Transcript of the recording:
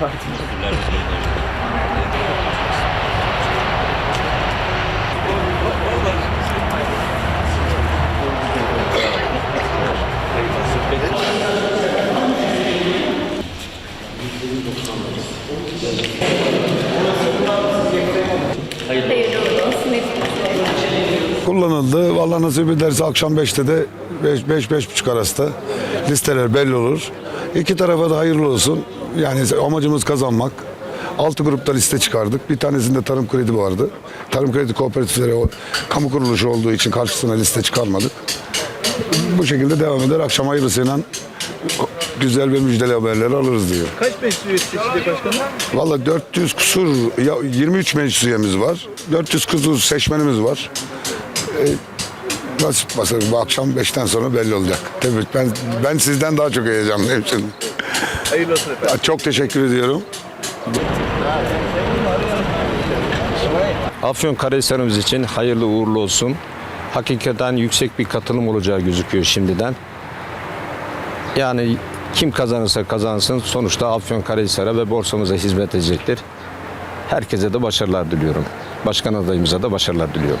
Var. Hayırlı olsun hepinize. Kullanıldı. Vallahi nasip ederse akşam 5'te de 5-5.30 arasında listeler belli olur. İki tarafa da hayırlı olsun. Yani amacımız kazanmak. Altı grupta liste çıkardık. Bir tanesinde tarım kredi vardı. Tarım kredi kooperatifleri o kamu kuruluşu olduğu için karşısına liste çıkarmadık. Bu şekilde devam eder. Akşam hayırlısıyla güzel ve müjdeli haberleri alırız diyor. Kaç meclis üyesi seçildi başkanım? Valla 400 kusur, ya 23 meclis üyemiz var. 400 kusur seçmenimiz var. Ee, nasip basar bu akşam 5'ten sonra belli olacak. Tabii ben ben sizden daha çok heyecanlıyım şimdi. Hayırlı olsun efendim. Çok teşekkür ediyorum. Afyonkarahisar'ımız için hayırlı uğurlu olsun. Hakikaten yüksek bir katılım olacağı gözüküyor şimdiden. Yani kim kazanırsa kazansın sonuçta Afyonkarahisar'a ve borsamıza hizmet edecektir. Herkese de başarılar diliyorum. Başkan adayımıza da başarılar diliyorum.